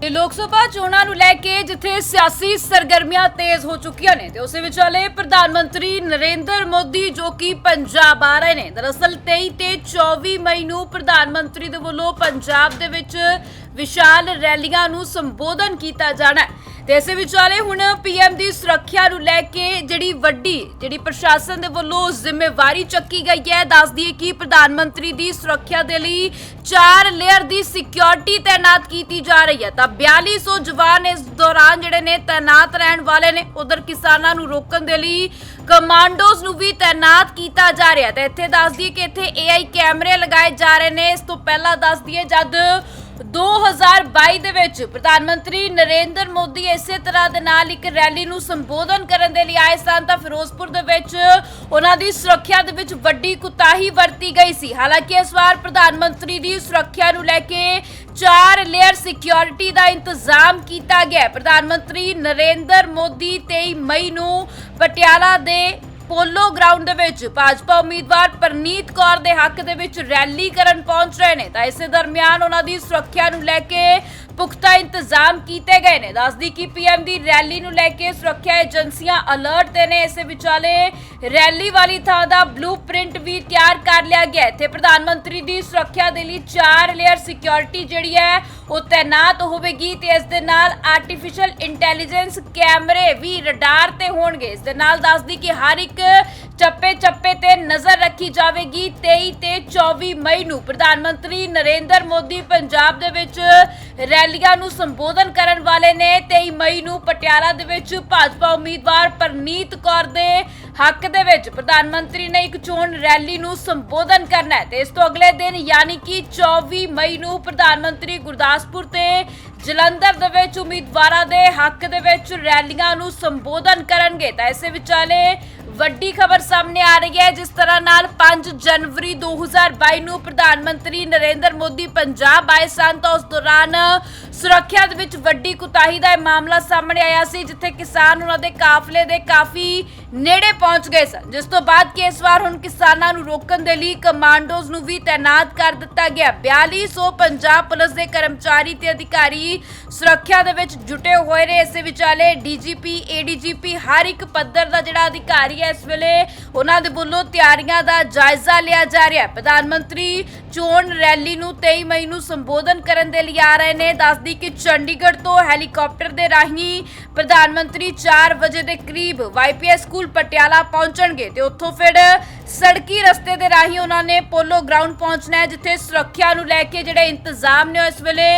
ਤੇ ਲੋਕ ਸਭਾ ਚੋਣਾਂ ਨੂੰ ਲੈ ਕੇ ਜਿੱਥੇ ਸਿਆਸੀ ਸਰਗਰਮੀਆਂ ਤੇਜ਼ ਹੋ ਚੁੱਕੀਆਂ ਨੇ ਤੇ ਉਸੇ ਵਿਚਾਲੇ ਪ੍ਰਧਾਨ ਮੰਤਰੀ ਨਰਿੰਦਰ ਮੋਦੀ ਜੋ ਕਿ ਪੰਜਾਬ ਆ ਰਹੇ ਨੇ। ਦਰਅਸਲ 23 ਤੇ 24 ਮਈ ਨੂੰ ਪ੍ਰਧਾਨ ਮੰਤਰੀ ਦੇ ਵੱਲੋਂ ਪੰਜਾਬ ਦੇ ਵਿੱਚ ਵਿਸ਼ਾਲ ਰੈਲੀਆਂ ਨੂੰ ਸੰਬੋਧਨ ਕੀਤਾ ਜਾਣਾ ਹੈ। ਤੇ ਇਸੇ ਵਿਚਾਲੇ ਹੁਣ ਪੀਐਮ ਦੀ ਸੁਰੱਖਿਆ ਨੂੰ ਲੈ ਕੇ ਜਿਹੜੀ ਵੱਡੀ, ਜਿਹੜੀ ਪ੍ਰਸ਼ਾਸਨ ਦੇ ਵੱਲੋਂ ਜ਼ਿੰਮੇਵਾਰੀ ਚੱਕੀ ਗਈ ਹੈ, ਦੱਸ ਦਈਏ ਕਿ ਪ੍ਰਧਾਨ ਮੰਤਰੀ ਦੀ ਸੁਰੱਖਿਆ ਦੇ ਲਈ ਚਾਰ ਲੇਅਰ ਦੀ ਸਿਕਿਉਰਿਟੀ ਤਾਇਨਾਤ ਕੀਤੀ ਜਾ ਰਹੀ ਹੈ। ਤਾਂ 4200 ਜਵਾਨ ਇਸ ਦੌਰਾਨ ਜਿਹੜੇ ਨੇ ਤਾਇਨਾਤ ਰਹਿਣ ਵਾਲੇ ਨੇ, ਉਧਰ ਕਿਸਾਨਾਂ ਨੂੰ ਰੋਕਣ ਦੇ ਲਈ ਕਮਾਂਡੋਜ਼ ਨੂੰ ਵੀ ਤਾਇਨਾਤ ਕੀਤਾ ਜਾ ਰਿਹਾ ਤੇ ਇੱਥੇ ਦੱਸ ਦਈਏ ਕਿ ਇੱਥੇ AI ਕੈਮਰੇ ਲਗਾਏ ਜਾ ਰਹੇ ਨੇ। ਇਸ ਤੋਂ ਪਹਿਲਾਂ ਦੱਸ ਦਈਏ ਜਦ 2022 ਦੇ ਵਿੱਚ ਪ੍ਰਧਾਨ ਮੰਤਰੀ ਨਰਿੰਦਰ ਮੋਦੀ ਇਸੇ ਤਰ੍ਹਾਂ ਦੇ ਨਾਲ ਇੱਕ ਰੈਲੀ ਨੂੰ ਸੰਬੋਧਨ ਕਰਨ ਦੇ ਲਈ ਆਏ ਸਨ ਤਾਂ ਫਿਰੋਜ਼ਪੁਰ ਦੇ ਵਿੱਚ ਉਹਨਾਂ ਦੀ ਸੁਰੱਖਿਆ ਦੇ ਵਿੱਚ ਵੱਡੀ ਕੁਤਾਹੀ ਵਰਤੀ ਗਈ ਸੀ। ਹਾਲਾਂਕਿ ਇਸ ਵਾਰ ਪ੍ਰਧਾਨ ਮੰਤਰੀ ਦੀ ਸੁਰੱਖਿਆ ਨੂੰ ਲੈ ਕੇ ਚਾਰ ਲੇਅਰ ਸਿਕਿਉਰਿਟੀ ਦਾ ਇੰਤਜ਼ਾਮ ਕੀਤਾ ਗਿਆ। ਪ੍ਰਧਾਨ ਮੰਤਰੀ ਨਰਿੰਦਰ ਮੋਦੀ 23 ਮਈ ਨੂੰ ਪਟਿਆਲਾ ਦੇ ਪੋਲੋ ਗਰਾਊਂਡ ਦੇ ਵਿੱਚ ਭਾਜਪਾ ਉਮੀਦਵਾਰ ਪਰਨੀਤ ਕੌਰ ਦੇ ਹੱਕ ਦੇ ਵਿੱਚ ਰੈਲੀ ਕਰਨ ਪਹੁੰਚ ਰਹੇ ਨੇ। ਤਾਂ ਇਸੇ ਦਰਮਿਆਨ ਉਹਨਾਂ ਦੀ ਸੁਰੱਖਿਆ ਨੂੰ ਲੈ ਕੇ ਪੁਖਤਾ ਇੰਤਜ਼ਾਮ ਕੀਤੇ ਗਏ ਨੇ। ਦੱਸਦੀ ਕਿ ਪੀਐਮ ਦੀ ਰੈਲੀ ਨੂੰ ਲੈ ਕੇ ਸੁਰੱਖਿਆ ਏਜੰਸੀਆਂ ਅਲਰਟ ਤੇ ਨੇ। ਇਸੇ ਵਿਚਾਲੇ ਰੈਲੀ ਵਾਲੀ ਥਾਂ ਦਾ ਬਲੂਪ੍ਰਿੰਟ ਵੀ ਤਿਆਰ ਕਰ ਲਿਆ ਗਿਆ। ਹੈ। ਇੱਥੇ ਪ੍ਰਧਾਨ ਮੰਤਰੀ ਦੀ ਸੁਰੱਖਿਆ ਦੇ ਲਈ ਚਾਰ ਲੇਅਰ ਸਿਕਿਉਰਿਟੀ ਜਿਹੜੀ ਹੈ, ਉਹ ਤਾਇਨਾਤ ਹੋਵੇਗੀ ਤੇ ਇਸ ਦੇ ਨਾਲ ਆਰਟੀਫੀਸ਼ੀਅਲ ਇੰਟੈਲੀਜੈਂਸ ਕੈਮਰੇ ਵੀ ਰਡਾਰ ਤੇ ਹੋਣਗੇ। ਇਸ ਦੇ ਨਾਲ ਦੱਸਦੀ ਕਿ ਹਰ ਇੱਕ ਚੱਪੇ ਚੱਪੇ ਰੱਖੀ ਜਾਵੇਗੀ? 23 ਤੇ 24 ਮਈ ਨੂੰ ਪ੍ਰਧਾਨ ਮੰਤਰੀ ਨਰਿੰਦਰ ਮੋਦੀ ਪੰਜਾਬ ਦੇ ਵਿੱਚ ਰੈਲੀਆਂ ਨੂੰ ਸੰਬੋਧਨ ਕਰਨ ਵਾਲੇ ਨੇ। 23 ਮਈ ਨੂੰ ਪਟਿਆਲਾ ਦੇ ਵਿੱਚ ਭਾਜਪਾ ਉਮੀਦਵਾਰ ਪਰਨੀਤ ਕੌਰ ਦੇ ਹੱਕ ਦੇ ਵਿੱਚ ਪ੍ਰਧਾਨ ਮੰਤਰੀ ਨੇ ਇੱਕ ਚੋਣ ਰੈਲੀ ਨੂੰ ਸੰਬੋਧਨ ਕਰਨਾ ਹੈ। ਤੇ ਇਸ ਤੋਂ ਅਗਲੇ ਦਿਨ ਯਾਨੀ ਕਿ 24 ਮਈ ਨੂੰ ਪ੍ਰਧਾਨ ਮੰਤਰੀ ਗੁਰਦਾਸਪੁਰ ਤੇ ਜਲੰਧਰ ਦੇ ਵਿੱਚ ਉਮੀਦਵਾਰਾਂ ਦੇ ਹੱਕ ਦੇ ਵਿੱਚ ਰੈਲੀਆਂ ਨੂੰ ਸੰਬੋਧਨ ਕਰਨਗੇ। ਤਾਂ ਇਸੇ ਵਿਚਾਲੇ ਵੱਡੀ ਖਬਰ ਸਾਹਮਣੇ ਆ ਰਹੀ ਹੈ, ਜਿਸ ਤਰ੍ਹਾਂ ਨਾਲ 5 ਜਨਵਰੀ 2022 ਨੂੰ ਪ੍ਰਧਾਨ ਮੰਤਰੀ ਨਰਿੰਦਰ ਮੋਦੀ ਪੰਜਾਬ ਆਏ ਸਨ, ਤਾਂ ਉਸ ਦੌਰਾਨ ਸੁਰੱਖਿਆ ਦੇ ਵਿੱਚ ਵੱਡੀ ਕੁਤਾਹੀ ਦਾ ਇਹ ਮਾਮਲਾ ਸਾਹਮਣੇ ਆਇਆ ਸੀ, ਜਿੱਥੇ ਕਿਸਾਨ ਉਹਨਾਂ ਦੇ ਕਾਫਲੇ ਦੇ ਕਾਫੀ ਨੇੜੇ ਪਹੁੰਚ ਗਏ ਸਨ। ਜਿਸ ਤੋਂ ਬਾਅਦ ਕਿ ਇਸ ਵਾਰ ਹੁਣ ਕਿਸਾਨਾਂ ਨੂੰ ਰੋਕਣ ਦੇ ਲਈ ਕਮਾਂਡੋਜ਼ ਨੂੰ ਵੀ ਤਾਇਨਾਤ ਕਰ ਦਿੱਤਾ ਗਿਆ। 4200 ਪੰਜਾਬ ਪੁਲਿਸ ਦੇ ਕਰਮਚਾਰੀ ਤੇ ਅਧਿਕਾਰੀ ਸੁਰੱਖਿਆ ਦੇ ਵਿੱਚ ਜੁਟੇ ਹੋਏ ਨੇ। ਇਸੇ ਵਿਚਾਲੇ ਡੀਜੀਪੀ, ਏਡੀਜੀਪੀ ਹਰ ਇੱਕ ਪੱਧਰ ਦਾ ਜਿਹੜਾ ਅਧਿਕਾਰੀ ਹੈ, ਇਸ ਵੇਲੇ ਉਹਨਾਂ ਦੇ ਵੱਲੋਂ ਤਿਆਰੀਆਂ ਦਾ ਜਾਇਜ਼ਾ ਲਿਆ ਜਾ ਰਿਹਾ ਹੈ। ਪ੍ਰਧਾਨ ਮੰਤਰੀ ਚੋਣ ਰੈਲੀ ਨੂੰ 23 ਮਈ ਨੂੰ ਸੰਬੋਧਨ ਕਰਨ ਦੇ ਲਈ ਆ ਰਹੇ ਨੇ। ਦੱਸਦੀ ਕਿ ਚੰਡੀਗੜ੍ਹ ਤੋਂ ਹੈਲੀਕਾਪਟਰ ਦੇ ਰਾਹੀਂ ਪ੍ਰਧਾਨ ਮੰਤਰੀ 4 ਵਜੇ ਦੇ ਕਰੀਬ ਵਾਈਪੀਐਸ ਸਕੂਲ ਪਟਿਆਲਾ ਪਹੁੰਚਣਗੇ ਤੇ ਉੱਥੋਂ ਫਿਰ ਸੜਕੀ ਰਸਤੇ ਦੇ ਰਾਹੀਂ ਉਹਨਾਂ ਨੇ ਪੋਲੋ ਗਰਾਊਂਡ ਪਹੁੰਚਣਾ ਹੈ, ਜਿੱਥੇ ਸੁਰੱਖਿਆ ਨੂੰ ਲੈ ਕੇ ਜਿਹੜੇ ਇੰਤਜ਼ਾਮ ਨੇ ਉਹ ਇਸ ਵੇਲੇ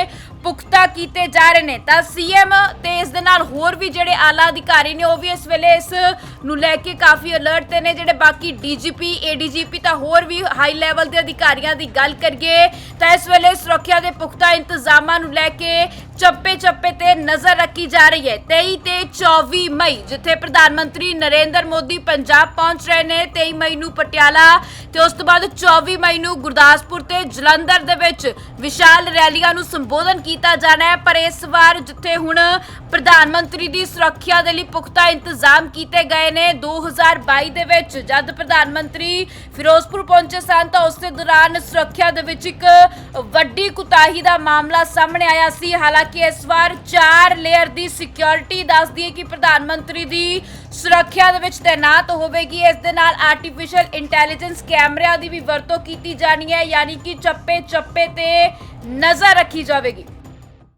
ਪੁਖਤਾ ਕੀਤੇ ਜਾ ਰਹੇ ਨੇ। ਤਾਂ ਸੀਐਮ ਤੇ ਇਸ ਦੇ ਨਾਲ ਹੋਰ ਵੀ ਜਿਹੜੇ ਆਲਾ ਅਧਿਕਾਰੀ ਨੇ, ਉਹ ਵੀ ਇਸ ਵੇਲੇ ਇਸ ਨੂੰ ਲੈ ਕੇ ਕਾਫੀ ਅਲਰਟ ਤੇ ਨੇ। ਜਿਹੜੇ ਬਾਕੀ ਡੀਜੀਪੀ ਏਡੀਜੀਪੀ ਤਾਂ ਹੋਰ ਵੀ ਹਾਈ ਲੈਵਲ ਦੇ ਅਧਿਕਾਰੀਆਂ ਦੀ ਗੱਲ ਕਰੀਏ, ਤਾਂ ਇਸ ਵੇਲੇ ਸੁਰੱਖਿਆ ਦੇ ਪੁਖਤਾ ਇੰਤਜ਼ਾਮਾਂ ਨੂੰ ਲੈ ਕੇ ਚੱਪੇ ਚੱਪੇ ਤੇ ਨਜ਼ਰ ਰੱਖੀ ਜਾ ਰਹੀ ਹੈ। 23 ਤੇ 24 ਮਈ, ਜਿੱਥੇ ਪ੍ਰਧਾਨ ਮੰਤਰੀ ਨਰਿੰਦਰ ਮੋਦੀ ਪੰਜਾਬ ਪਹੁੰਚ ਰਹੇ ਨੇ 23 ਮਈ ਨੂੰ ਪਟਿਆਲਾ ਤੇ ਉਸ ਤੋਂ ਬਾਅਦ 24 ਮਈ ਨੂੰ ਗੁਰਦਾਸਪੁਰ ਤੇ ਜਲੰਧਰ ਦੇ ਵਿੱਚ ਵਿਸ਼ਾਲ ਰੈਲੀਆਂ ਨੂੰ ਸੰਬੋਧਨ ਕੀਤਾ ਜਾਣਾ ਹੈ, ਪਰ ਇਸ ਵਾਰ ਜਿੱਥੇ ਹੁਣ ਪ੍ਰਧਾਨ ਮੰਤਰੀ ਦੀ ਸੁਰੱਖਿਆ ਦੇ ਲਈ ਪੁਖਤਾ ਇੰਤਜ਼ਾਮ ਕੀਤੇ ਗਏ ਨੇ 2022 ਦੇ ਵਿੱਚ ਜਦ ਪ੍ਰਧਾਨ ਮੰਤਰੀ ਫਿਰੋਜ਼ਪੁਰ ਪਹੁੰਚੇ ਸਨ ਤਾਂ ਉਸੇ ਦੌਰਾਨ ਸੁਰੱਖਿਆ ਦੇ ਵਿੱਚ ਇੱਕ ਵੱਡੀ ਕੁਤਾਹੀ ਦਾ ਮਾਮਲਾ ਸਾਹਮਣੇ ਆਇਆ ਸੀ। ਹਾਲਾਂਕਿ ਇਸ ਵਾਰ 4 ਲੇਅਰ ਦੀ ਸਿਕਿਉਰਿਟੀ ਦੱਸਦੀ ਹੈ ਕਿ ਪ੍ਰਧਾਨ ਮੰਤਰੀ ਦੀ ਸੁਰੱਖਿਆ ਦੇ ਵਿੱਚ ਤਾਇਨਾਤ ਹੋਵੇਗੀ। ਇਸ ਦੇ ਨਾਲ ਆਰਟੀਫੀਸ਼ੀਅਲ ਇੰਟੈਲੀਜੈਂਸ ਕੈਮਰਿਆਂ ਦੀ ਵੀ ਵਰਤੋਂ ਕੀਤੀ ਜਾਣੀ ਹੈ, ਯਾਨੀ ਕਿ ਚੱਪੇ ਚੱਪੇ ਤੇ ਨਜ਼ਰ ਰੱਖੀ ਜਾਵੇਗੀ।